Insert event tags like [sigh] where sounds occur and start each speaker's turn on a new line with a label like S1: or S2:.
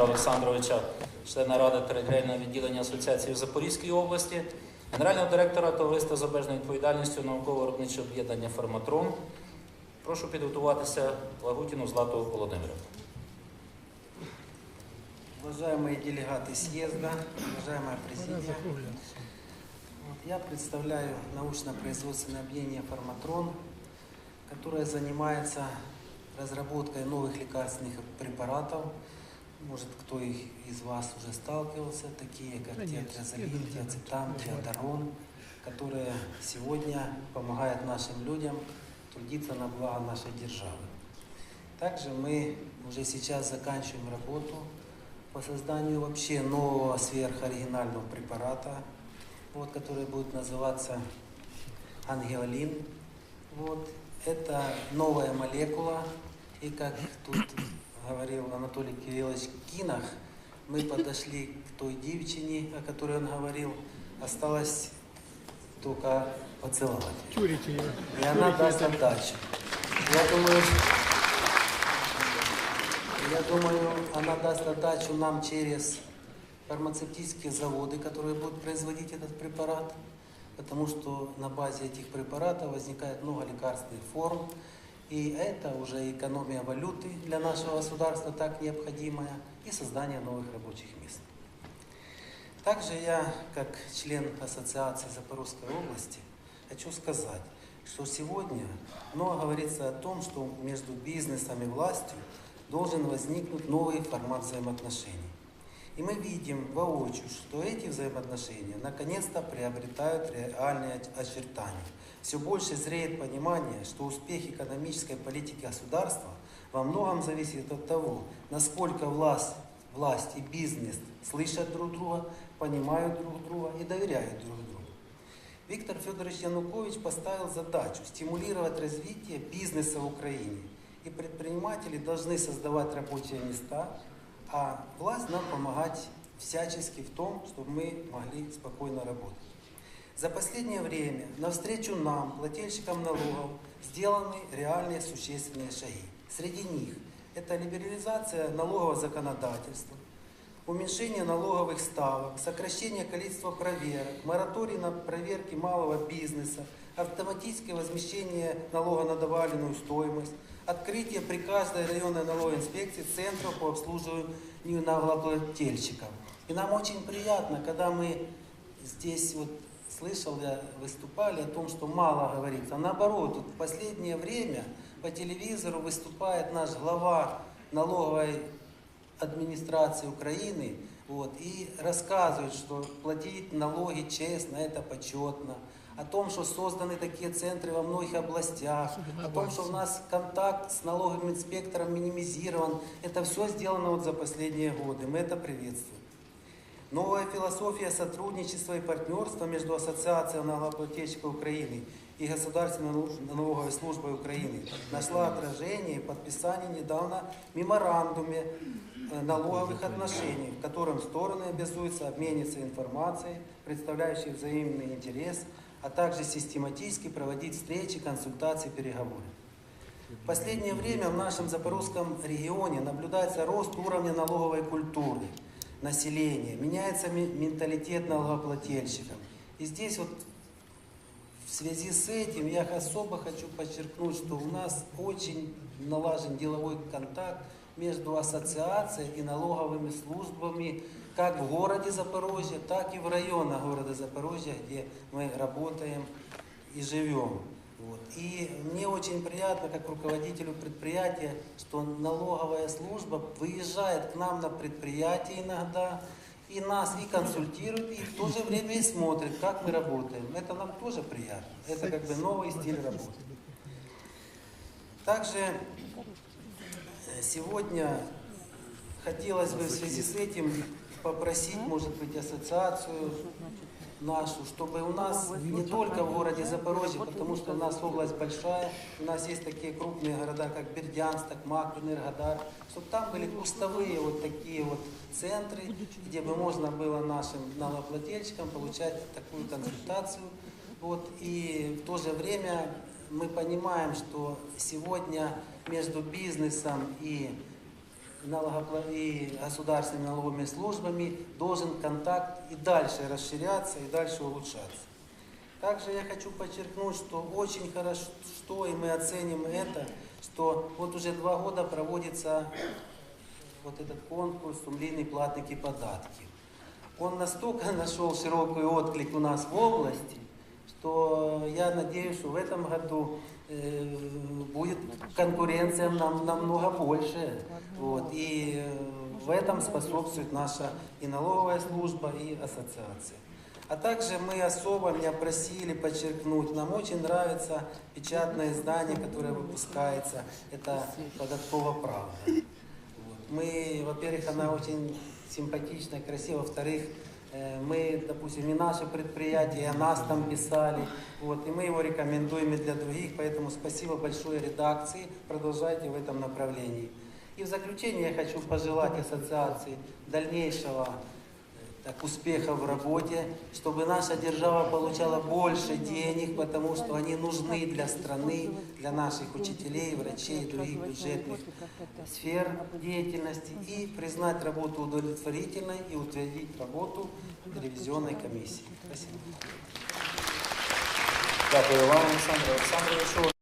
S1: Олександровича, члена ради територіального відділення Асоціації в Запорізькій області, генерального директора товариства з обмеженою відповідальністю науково-виробничого об'єднання Фарматрон. Прошу підготуватися Лагутіну Злату Володимирівну.
S2: Уважаемые делегаты съезда, уважаемая президия, вот я представляю научно-производственное объединение «Фарматрон», которое занимается разработкой новых лекарственных препаратов. Может, кто из вас уже сталкивался, такие как теотрезолин, теоцетам, теодарон, которые сегодня помогают нашим людям трудиться на благо нашей державы. Также мы уже сейчас заканчиваем работу по созданию вообще нового сверхоригинального препарата, вот, который будет называться ангиолин. Вот. Это новая молекула, и как тут говорил Анатолий Кириллович Кинах, мы подошли к той девчине, о которой он говорил, осталось только поцеловать.
S3: Чурите ее.
S2: И она даст отдачу. Я думаю, я думаю, она даст отдачу нам через фармацевтические заводы, которые будут производить этот препарат, потому что на базе этих препаратов возникает много лекарственных форм, и это уже экономия валюты для нашего государства так необходимая и создание новых рабочих мест. Также я, как член Ассоциации Запорожской области, хочу сказать, что сегодня много говорится о том, что между бизнесом и властью должен возникнуть новый формат взаимоотношений. И мы видим воочию, что эти взаимоотношения наконец-то приобретают реальные оч- очертания. Все больше зреет понимание, что успех экономической политики государства во многом зависит от того, насколько власть, власть и бизнес слышат друг друга, понимают друг друга и доверяют друг другу. Виктор Федорович Янукович поставил задачу стимулировать развитие бизнеса в Украине. И предприниматели должны создавать рабочие места, а власть нам помогать всячески в том, чтобы мы могли спокойно работать. За последнее время навстречу нам, плательщикам налогов, сделаны реальные существенные шаги. Среди них это либерализация налогового законодательства, уменьшение налоговых ставок, сокращение количества проверок, мораторий на проверки малого бизнеса, автоматическое возмещение налога на добавленную стоимость, открытие при каждой районной налоговой инспекции центров по обслуживанию налогоплательщиков. И нам очень приятно, когда мы здесь вот слышал я, выступали о том, что мало говорится. А наоборот, вот в последнее время по телевизору выступает наш глава налоговой администрации Украины вот, и рассказывает, что платить налоги честно, это почетно. О том, что созданы такие центры во многих областях, о том, что у нас контакт с налоговым инспектором минимизирован. Это все сделано вот за последние годы. Мы это приветствуем. Новая философия сотрудничества и партнерства между Ассоциацией налогоплательщиков Украины и Государственной налоговой службой Украины нашла отражение в подписании недавно меморандуме э, налоговых отношений, в котором стороны обязуются обмениваться информацией, представляющей взаимный интерес, а также систематически проводить встречи, консультации, переговоры. В последнее время в нашем Запорожском регионе наблюдается рост уровня налоговой культуры населения, меняется менталитет налогоплательщиков. И здесь вот в связи с этим я особо хочу подчеркнуть, что у нас очень налажен деловой контакт между ассоциацией и налоговыми службами как в городе Запорожье, так и в районах города Запорожья, где мы работаем и живем. Вот. И мне очень приятно, как руководителю предприятия, что налоговая служба выезжает к нам на предприятие иногда, и нас и консультирует, и в то же время и смотрит, как мы работаем. Это нам тоже приятно. Это как бы новый стиль работы. Также э, сегодня хотелось бы в связи с этим попросить, может быть, ассоциацию нашу, чтобы у нас не только в городе Запорожье, потому что у нас область большая, у нас есть такие крупные города, как Бердянск, Токмак, Энергодар, чтобы там были кустовые вот такие вот центры, где бы можно было нашим налогоплательщикам получать такую консультацию. Вот, и в то же время мы понимаем, что сегодня между бизнесом и и государственными налоговыми службами должен контакт и дальше расширяться, и дальше улучшаться. Также я хочу подчеркнуть, что очень хорошо, что и мы оценим это, что вот уже два года проводится вот этот конкурс «Сумлинные платники податки». Он настолько [laughs] нашел широкий отклик у нас в области, что я надеюсь, что в этом году э, будет конкуренция нам намного больше. Вот, и э, в этом способствует наша и налоговая служба, и ассоциация. А также мы особо меня просили подчеркнуть, нам очень нравится печатное издание, которое выпускается, это «Податково правда». Вот. Мы, во-первых, она очень симпатичная, красивая, во-вторых, э, мы, допустим, и наше предприятие, о нас там писали, вот, и мы его рекомендуем и для других, поэтому спасибо большое редакции, продолжайте в этом направлении. И в заключение я хочу пожелать ассоциации дальнейшего э, так, успеха в работе, чтобы наша держава получала больше денег, потому что они нужны для страны, для наших учителей, врачей, других бюджетных сфер деятельности, и признать работу удовлетворительной и утвердить работу ревизионной комиссии. Спасибо.
S1: Дякую вам, Олександр Олександровичу.